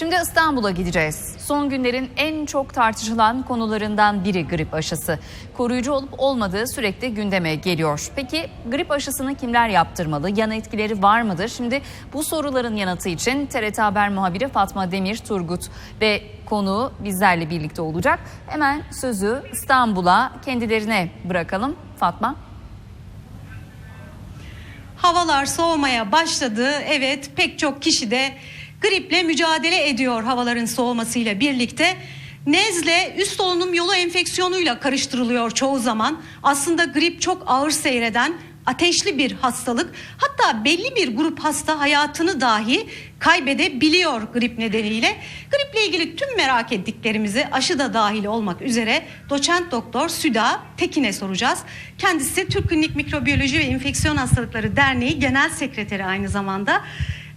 Şimdi İstanbul'a gideceğiz. Son günlerin en çok tartışılan konularından biri grip aşısı. Koruyucu olup olmadığı sürekli gündeme geliyor. Peki grip aşısını kimler yaptırmalı? Yan etkileri var mıdır? Şimdi bu soruların yanıtı için TRT Haber muhabiri Fatma Demir Turgut ve konuğu bizlerle birlikte olacak. Hemen sözü İstanbul'a kendilerine bırakalım. Fatma. Havalar soğumaya başladı. Evet pek çok kişi de griple mücadele ediyor havaların soğumasıyla birlikte. Nezle üst solunum yolu enfeksiyonuyla karıştırılıyor çoğu zaman. Aslında grip çok ağır seyreden ateşli bir hastalık. Hatta belli bir grup hasta hayatını dahi kaybedebiliyor grip nedeniyle. Griple ilgili tüm merak ettiklerimizi aşı da dahil olmak üzere doçent doktor Süda Tekin'e soracağız. Kendisi Türk Klinik Mikrobiyoloji ve İnfeksiyon Hastalıkları Derneği Genel Sekreteri aynı zamanda.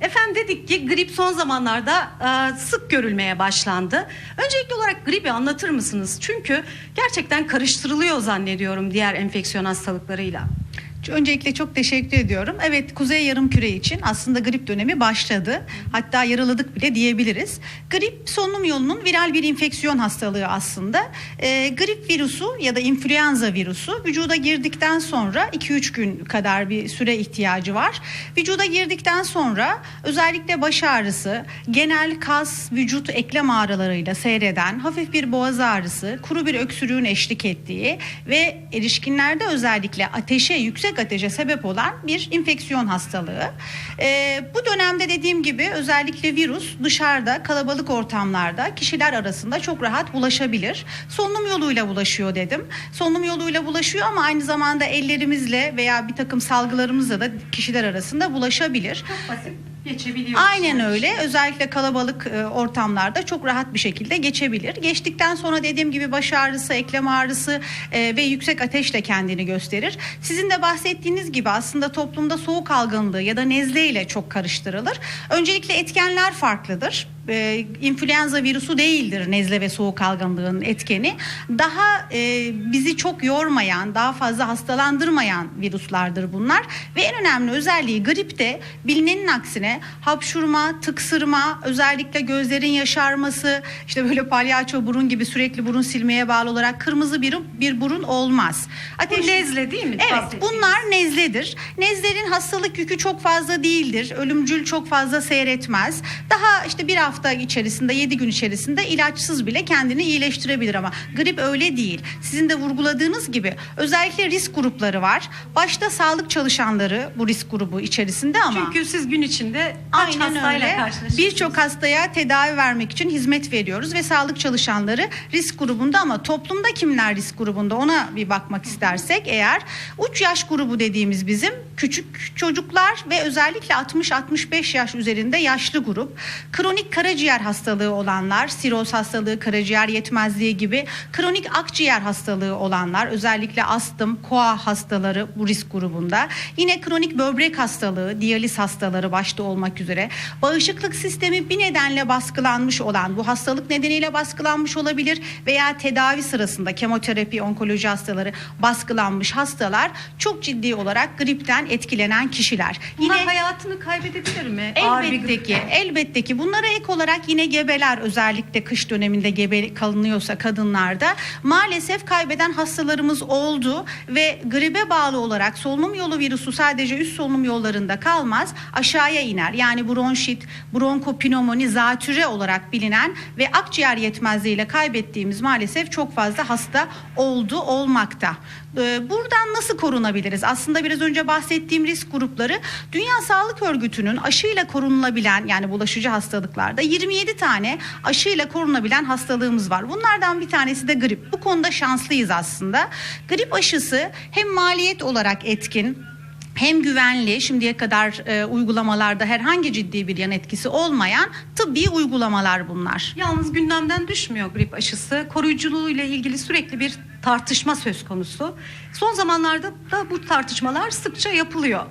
Efendim dedik ki grip son zamanlarda e, sık görülmeye başlandı. Öncelikli olarak gribi anlatır mısınız? Çünkü gerçekten karıştırılıyor zannediyorum diğer enfeksiyon hastalıklarıyla. Öncelikle çok teşekkür ediyorum. Evet Kuzey Yarımküre için aslında grip dönemi başladı. Hatta yaraladık bile diyebiliriz. Grip solunum yolunun viral bir infeksiyon hastalığı aslında. Ee, grip virüsü ya da influenza virüsü vücuda girdikten sonra 2-3 gün kadar bir süre ihtiyacı var. Vücuda girdikten sonra özellikle baş ağrısı, genel kas, vücut eklem ağrılarıyla seyreden hafif bir boğaz ağrısı, kuru bir öksürüğün eşlik ettiği ve erişkinlerde özellikle ateşe, yüksek ateşe sebep olan bir infeksiyon hastalığı. Ee, bu dönemde dediğim gibi özellikle virüs dışarıda kalabalık ortamlarda kişiler arasında çok rahat bulaşabilir. Solunum yoluyla bulaşıyor dedim. Solunum yoluyla bulaşıyor ama aynı zamanda ellerimizle veya bir takım salgılarımızla da kişiler arasında bulaşabilir. Çok basit geçebiliyor. Aynen öyle. Özellikle kalabalık e, ortamlarda çok rahat bir şekilde geçebilir. Geçtikten sonra dediğim gibi baş ağrısı, eklem ağrısı e, ve yüksek ateş de kendini gösterir. Sizin de bahsettiğiniz gibi aslında toplumda soğuk algınlığı ya da nezle ile çok karıştırılır. Öncelikle etkenler farklıdır e, influenza virüsü değildir nezle ve soğuk algınlığının etkeni. Daha e, bizi çok yormayan, daha fazla hastalandırmayan virüslerdir bunlar. Ve en önemli özelliği gripte bilinenin aksine hapşurma, tıksırma, özellikle gözlerin yaşarması, işte böyle palyaço burun gibi sürekli burun silmeye bağlı olarak kırmızı bir, bir burun olmaz. Bu nezle değil mi? Evet bunlar nezledir. Nezlerin hastalık yükü çok fazla değildir. Ölümcül çok fazla seyretmez. Daha işte bir hafta içerisinde 7 gün içerisinde ilaçsız bile kendini iyileştirebilir ama grip öyle değil. Sizin de vurguladığınız gibi özellikle risk grupları var. Başta sağlık çalışanları bu risk grubu içerisinde ama Çünkü siz gün içinde kaç Aynen hastayla öyle. karşılaşıyorsunuz? Birçok hastaya tedavi vermek için hizmet veriyoruz ve sağlık çalışanları risk grubunda ama toplumda kimler risk grubunda ona bir bakmak istersek eğer uç yaş grubu dediğimiz bizim küçük çocuklar ve özellikle 60-65 yaş üzerinde yaşlı grup kronik karaciğer hastalığı olanlar siroz hastalığı karaciğer yetmezliği gibi kronik akciğer hastalığı olanlar özellikle astım koa hastaları bu risk grubunda yine kronik böbrek hastalığı diyaliz hastaları başta olmak üzere bağışıklık sistemi bir nedenle baskılanmış olan bu hastalık nedeniyle baskılanmış olabilir veya tedavi sırasında kemoterapi onkoloji hastaları baskılanmış hastalar çok ciddi olarak gripten etkilenen kişiler. Bunlar hayatını kaybedebilir mi? Elbette ki, elbette ki. Bunlara ek olarak yine gebeler özellikle kış döneminde gebe kalınıyorsa kadınlarda maalesef kaybeden hastalarımız oldu ve gribe bağlı olarak solunum yolu virüsü sadece üst solunum yollarında kalmaz aşağıya iner. Yani bronşit, bronkopnömoni, zatüre olarak bilinen ve akciğer yetmezliğiyle kaybettiğimiz maalesef çok fazla hasta oldu olmakta. Ee, Buradan nasıl korunabiliriz? Aslında biraz önce bahsettiğim risk grupları Dünya Sağlık Örgütü'nün aşıyla korunulabilen yani bulaşıcı hastalıklarda 27 tane aşıyla korunabilen hastalığımız var. Bunlardan bir tanesi de grip. Bu konuda şanslıyız aslında. Grip aşısı hem maliyet olarak etkin hem güvenli şimdiye kadar e, uygulamalarda herhangi ciddi bir yan etkisi olmayan tıbbi uygulamalar bunlar. Yalnız gündemden düşmüyor grip aşısı. Koruyuculuğuyla ilgili sürekli bir tartışma söz konusu. Son zamanlarda da bu tartışmalar sıkça yapılıyor.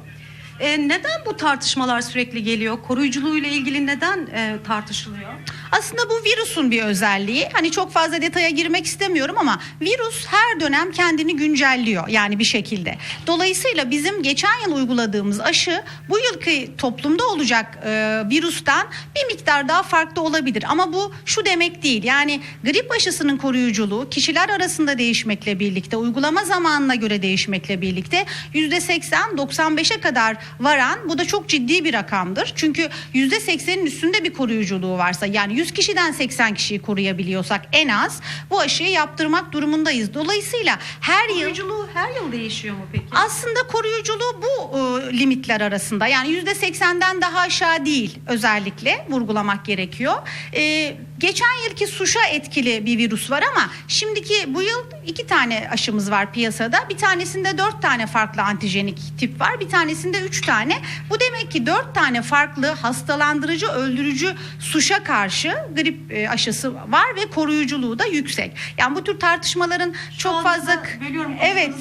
E, neden bu tartışmalar sürekli geliyor? Koruyuculuğuyla ilgili neden e, tartışılıyor? Aslında bu virüsün bir özelliği. Hani çok fazla detaya girmek istemiyorum ama virüs her dönem kendini güncelliyor yani bir şekilde. Dolayısıyla bizim geçen yıl uyguladığımız aşı bu yılki toplumda olacak e, virüsten bir miktar daha farklı olabilir. Ama bu şu demek değil. Yani grip aşısının koruyuculuğu kişiler arasında değişmekle birlikte uygulama zamanına göre değişmekle birlikte %80-95'e kadar varan bu da çok ciddi bir rakamdır. Çünkü %80'in üstünde bir koruyuculuğu varsa yani 100 kişiden 80 kişiyi koruyabiliyorsak en az bu aşıyı yaptırmak durumundayız. Dolayısıyla her yıl Koruyuculuğu her yıl değişiyor mu peki? aslında koruyuculuğu bu e, limitler arasında yani yüzde seksenden daha aşağı değil özellikle vurgulamak gerekiyor. E, geçen yılki suşa etkili bir virüs var ama şimdiki bu yıl iki tane aşımız var piyasada. Bir tanesinde dört tane farklı antijenik tip var bir tanesinde üç tane. Bu demek ki dört tane farklı hastalandırıcı öldürücü suşa karşı grip e, aşısı var ve koruyuculuğu da yüksek. Yani bu tür tartışmaların çok anda fazla bölüyorum Evet.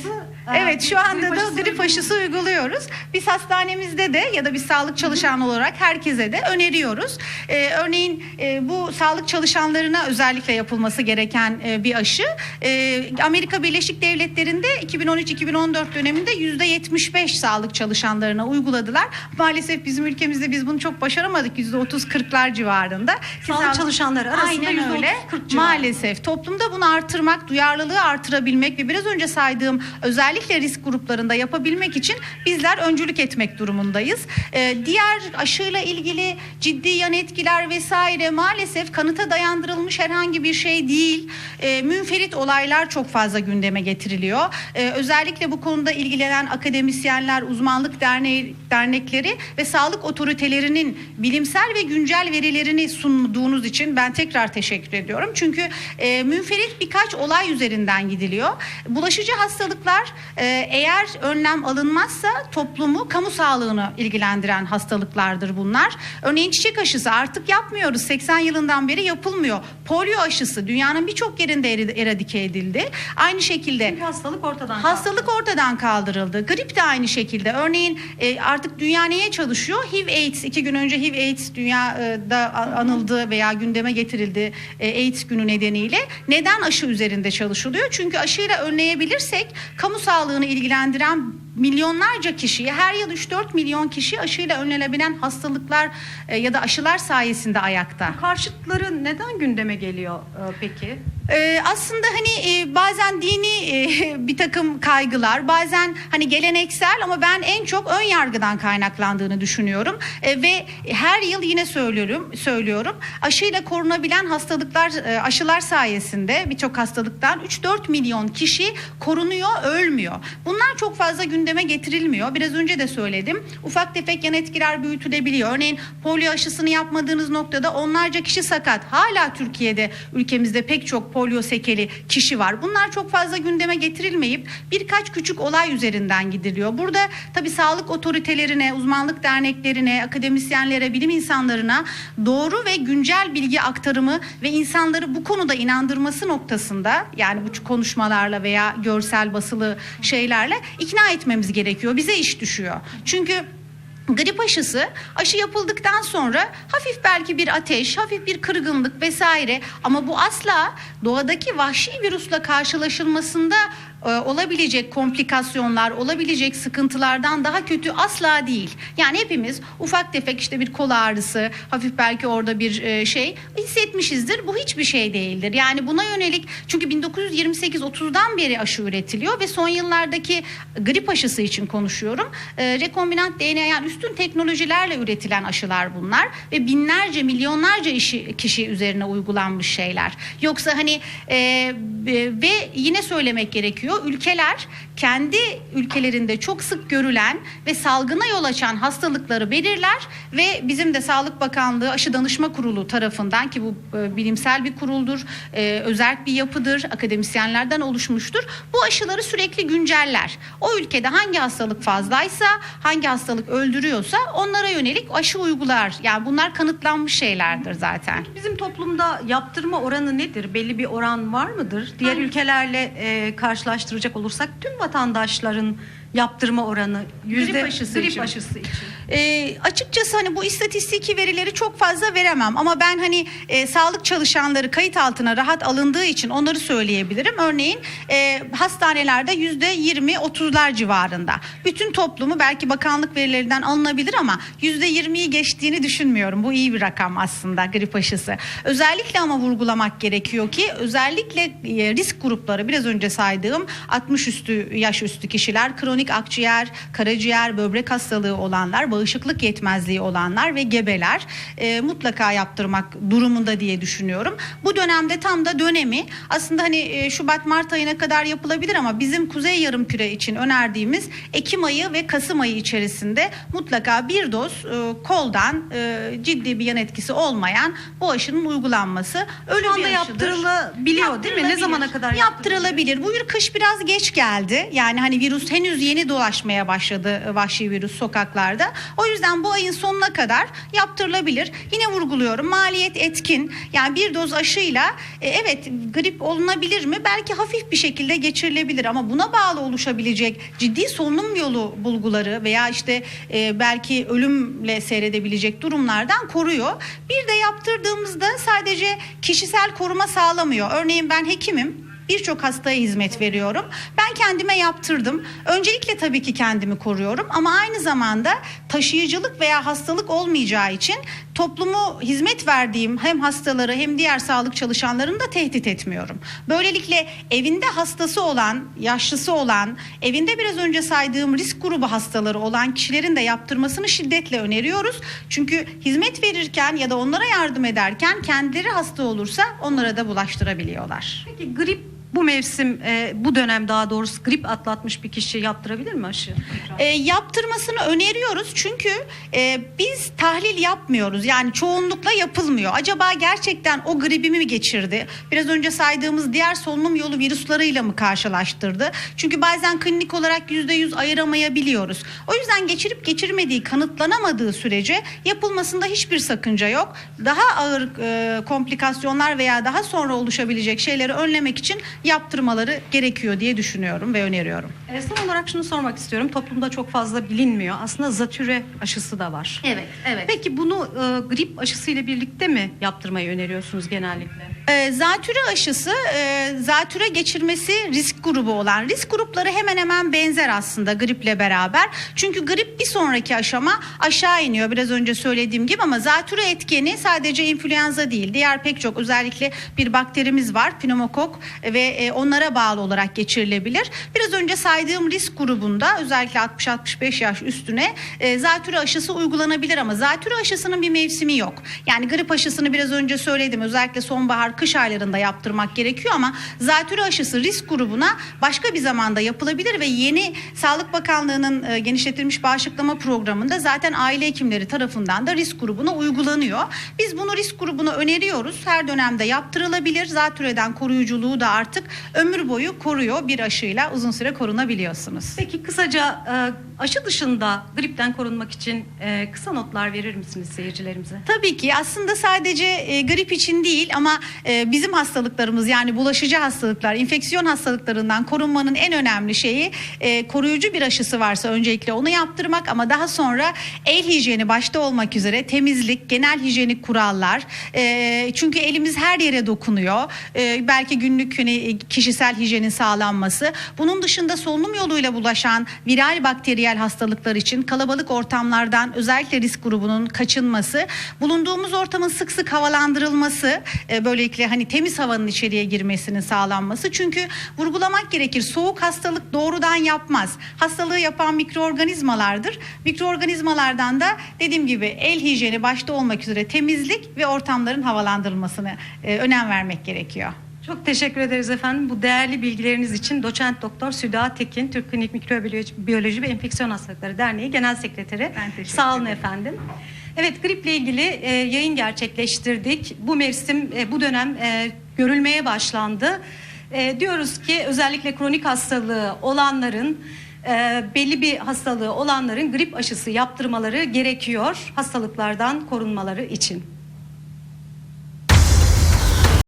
Evet şu anda da grip aşısı uyguluyoruz. Biz hastanemizde de ya da bir sağlık çalışanı olarak herkese de öneriyoruz. Ee, örneğin e, bu sağlık çalışanlarına özellikle yapılması gereken e, bir aşı. Ee, Amerika Birleşik Devletleri'nde 2013-2014 döneminde %75 sağlık çalışanlarına uyguladılar. Maalesef bizim ülkemizde biz bunu çok başaramadık. %30-40'lar civarında. Ki Sağlık çalışanları arasında Aynen %30-40 öyle. civarında. Maalesef toplumda bunu artırmak, duyarlılığı artırabilmek ve biraz önce saydığım özellikle risk gruplarında yapabilmek için bizler öncülük etmek durumundayız. Ee, diğer aşıyla ilgili ciddi yan etkiler vesaire maalesef kanıta dayandırılmış herhangi bir şey değil. Ee, münferit olaylar çok fazla gündeme getiriliyor. Ee, özellikle bu konuda ilgilenen akademisyenler, uzmanlık derneği, dernekleri ve sağlık otoritelerinin bilimsel ve güncel verilerini sunduğunuz için ben tekrar teşekkür ediyorum. Çünkü e, münferit birkaç olay üzerinden gidiliyor. Bulaşıcı hastalıklar e, eğer önlem alınmazsa toplumu, kamu sağlığını ilgilendiren hastalıklardır bunlar. Örneğin çiçek aşısı artık yapmıyoruz. 80 yılından beri yapılmıyor. Polio aşısı dünyanın birçok yerinde eri- eradike edildi. Aynı şekilde Çünkü hastalık ortadan Hastalık ortadan kaldırıldı. Grip de aynı şekilde. Örneğin e, artık dünya neye çalışıyor? HIV AIDS. iki gün önce HIV AIDS dünyada anıldı veya gündeme getirildi e, AIDS günü nedeniyle. Neden aşı üzerinde çalışılıyor? Çünkü aşıyla önleyebilirsek kamu sağlığını ilgilendiren milyonlarca kişiyi her yıl 3-4 milyon kişi aşıyla önlenebilen hastalıklar e, ya da aşılar sayesinde ayakta. Karşıtları neden gündeme geliyor e, peki? Ee, aslında hani e, bazen dini e, bir takım kaygılar, bazen hani geleneksel ama ben en çok ön yargıdan kaynaklandığını düşünüyorum. E, ve her yıl yine söylüyorum, söylüyorum. Aşıyla korunabilen hastalıklar, e, aşılar sayesinde birçok hastalıktan 3-4 milyon kişi korunuyor, ölmüyor. Bunlar çok fazla gündeme getirilmiyor. Biraz önce de söyledim. Ufak tefek yan etkiler büyütülebiliyor. Örneğin polio aşısını yapmadığınız noktada onlarca kişi sakat. Hala Türkiye'de ülkemizde pek çok polio sekeli kişi var. Bunlar çok fazla gündeme getirilmeyip birkaç küçük olay üzerinden gidiliyor. Burada tabii sağlık otoritelerine, uzmanlık derneklerine, akademisyenlere, bilim insanlarına doğru ve güncel bilgi aktarımı ve insanları bu konuda inandırması noktasında yani bu konuşmalarla veya görsel basılı şeylerle ikna etmemiz gerekiyor. Bize iş düşüyor. Çünkü Grip aşısı aşı yapıldıktan sonra hafif belki bir ateş, hafif bir kırgınlık vesaire ama bu asla doğadaki vahşi virüsle karşılaşılmasında olabilecek komplikasyonlar, olabilecek sıkıntılardan daha kötü asla değil. Yani hepimiz ufak tefek işte bir kol ağrısı, hafif belki orada bir e, şey hissetmişizdir. Bu hiçbir şey değildir. Yani buna yönelik çünkü 1928-30'dan beri aşı üretiliyor ve son yıllardaki grip aşısı için konuşuyorum. E, rekombinant DNA yani üstün teknolojilerle üretilen aşılar bunlar ve binlerce, milyonlarca işi, kişi üzerine uygulanmış şeyler. Yoksa hani e, ve yine söylemek gerekiyor ülkeler kendi ülkelerinde çok sık görülen ve salgına yol açan hastalıkları belirler ve bizim de Sağlık Bakanlığı Aşı Danışma Kurulu tarafından ki bu e, bilimsel bir kuruldur, e, özerk bir yapıdır, akademisyenlerden oluşmuştur. Bu aşıları sürekli günceller. O ülkede hangi hastalık fazlaysa, hangi hastalık öldürüyorsa onlara yönelik aşı uygular. Yani bunlar kanıtlanmış şeylerdir zaten. Bizim toplumda yaptırma oranı nedir? Belli bir oran var mıdır? Diğer ülkelerle e, karşılaştıracak olursak tüm vatandaşların yaptırma oranı? Yüzde, aşısı grip için. aşısı için. E, açıkçası hani bu istatistiki verileri çok fazla veremem ama ben hani e, sağlık çalışanları kayıt altına rahat alındığı için onları söyleyebilirim. Örneğin e, hastanelerde yüzde 20-30'lar civarında. Bütün toplumu belki bakanlık verilerinden alınabilir ama yüzde 20'yi geçtiğini düşünmüyorum. Bu iyi bir rakam aslında grip aşısı. Özellikle ama vurgulamak gerekiyor ki özellikle e, risk grupları biraz önce saydığım 60 üstü yaş üstü kişiler, kronik akciğer, karaciğer, böbrek hastalığı olanlar, bağışıklık yetmezliği olanlar ve gebeler e, mutlaka yaptırmak durumunda diye düşünüyorum. Bu dönemde tam da dönemi aslında hani e, Şubat Mart ayına kadar yapılabilir ama bizim Kuzey Yarımküre için önerdiğimiz Ekim ayı ve Kasım ayı içerisinde mutlaka bir doz e, koldan e, ciddi bir yan etkisi olmayan bu aşının uygulanması ölü Şu anda bir yaptırılabiliyor değil mi? Ne zamana kadar Yaptırılabilir. Bu yıl kış biraz geç geldi. Yani hani virüs henüz yeni dolaşmaya başladı vahşi virüs sokaklarda. O yüzden bu ayın sonuna kadar yaptırılabilir. Yine vurguluyorum maliyet etkin. Yani bir doz aşıyla e, evet grip olunabilir mi? Belki hafif bir şekilde geçirilebilir ama buna bağlı oluşabilecek ciddi solunum yolu bulguları veya işte e, belki ölümle seyredebilecek durumlardan koruyor. Bir de yaptırdığımızda sadece kişisel koruma sağlamıyor. Örneğin ben hekimim. Birçok hastaya hizmet veriyorum. Ben kendime yaptırdım. Öncelikle tabii ki kendimi koruyorum ama aynı zamanda taşıyıcılık veya hastalık olmayacağı için toplumu hizmet verdiğim hem hastaları hem diğer sağlık çalışanlarını da tehdit etmiyorum. Böylelikle evinde hastası olan, yaşlısı olan, evinde biraz önce saydığım risk grubu hastaları olan kişilerin de yaptırmasını şiddetle öneriyoruz. Çünkü hizmet verirken ya da onlara yardım ederken kendileri hasta olursa onlara da bulaştırabiliyorlar. Peki grip bu mevsim, e, bu dönem daha doğrusu grip atlatmış bir kişi yaptırabilir mi aşı? E, yaptırmasını öneriyoruz çünkü e, biz tahlil yapmıyoruz yani çoğunlukla yapılmıyor. Acaba gerçekten o gribimi mi geçirdi? Biraz önce saydığımız diğer solunum yolu virüslarıyla mı karşılaştırdı? Çünkü bazen klinik olarak yüzde yüz ayıramayabiliyoruz. O yüzden geçirip geçirmediği kanıtlanamadığı sürece yapılmasında hiçbir sakınca yok. Daha ağır e, komplikasyonlar veya daha sonra oluşabilecek şeyleri önlemek için yaptırmaları gerekiyor diye düşünüyorum ve öneriyorum. E, son olarak şunu sormak istiyorum. Toplumda çok fazla bilinmiyor. Aslında zatüre aşısı da var. Evet, evet. Peki bunu e, grip aşısı ile birlikte mi yaptırmayı öneriyorsunuz genellikle? E, zatüre aşısı e, zatüre geçirmesi risk grubu olan risk grupları hemen hemen benzer aslında griple beraber. Çünkü grip bir sonraki aşama aşağı iniyor biraz önce söylediğim gibi ama zatüre etkeni sadece influenza değil diğer pek çok özellikle bir bakterimiz var pneumokok ve e, onlara bağlı olarak geçirilebilir. Biraz önce saydığım risk grubunda özellikle 60-65 yaş üstüne e, zatüre aşısı uygulanabilir ama zatüre aşısının bir mevsimi yok. Yani grip aşısını biraz önce söyledim özellikle sonbahar kış aylarında yaptırmak gerekiyor ama zatüre aşısı risk grubuna başka bir zamanda yapılabilir ve yeni Sağlık Bakanlığı'nın e, genişletilmiş bağışıklama programında zaten aile hekimleri tarafından da risk grubuna uygulanıyor. Biz bunu risk grubuna öneriyoruz. Her dönemde yaptırılabilir. Zatürreden koruyuculuğu da artık ömür boyu koruyor. Bir aşıyla uzun süre korunabiliyorsunuz. Peki kısaca e, aşı dışında gripten korunmak için e, kısa notlar verir misiniz seyircilerimize? Tabii ki aslında sadece e, grip için değil ama e, bizim hastalıklarımız yani bulaşıcı hastalıklar, infeksiyon hastalıklarından korunmanın en önemli şeyi e, koruyucu bir aşısı varsa öncelikle onu yaptırmak ama daha sonra el hijyeni başta olmak üzere temizlik, genel hijyenik kurallar. E, çünkü elimiz her yere dokunuyor. E, belki günlük hani kişisel hijyenin sağlanması. Bunun dışında solunum yoluyla bulaşan viral bakteriyel hastalıklar için kalabalık ortamlardan özellikle risk grubunun kaçınması, bulunduğumuz ortamın sık sık havalandırılması, e, böylelikle hani temiz havanın içeriye girmesinin sağlanması. Çünkü vurgulamak gerekir soğuk hastalık doğrudan yapmaz. Hastalığı yapan mikroorganizmalardır. Mikroorganizmalardan da dediğim gibi el hijyeni başta olmak üzere temizlik ve ortamların havalandırılmasını e, önem vermek gerekiyor. Çok teşekkür ederiz efendim. Bu değerli bilgileriniz için doçent doktor Süda Tekin, Türk Klinik Mikrobiyoloji Biyoloji ve Enfeksiyon Hastalıkları Derneği Genel Sekreteri. Ben teşekkür Sağ olun efendim. Evet griple ilgili e, yayın gerçekleştirdik. Bu mevsim, e, bu dönem e, görülmeye başlandı. E, diyoruz ki özellikle kronik hastalığı olanların e, belli bir hastalığı olanların grip aşısı yaptırmaları gerekiyor hastalıklardan korunmaları için.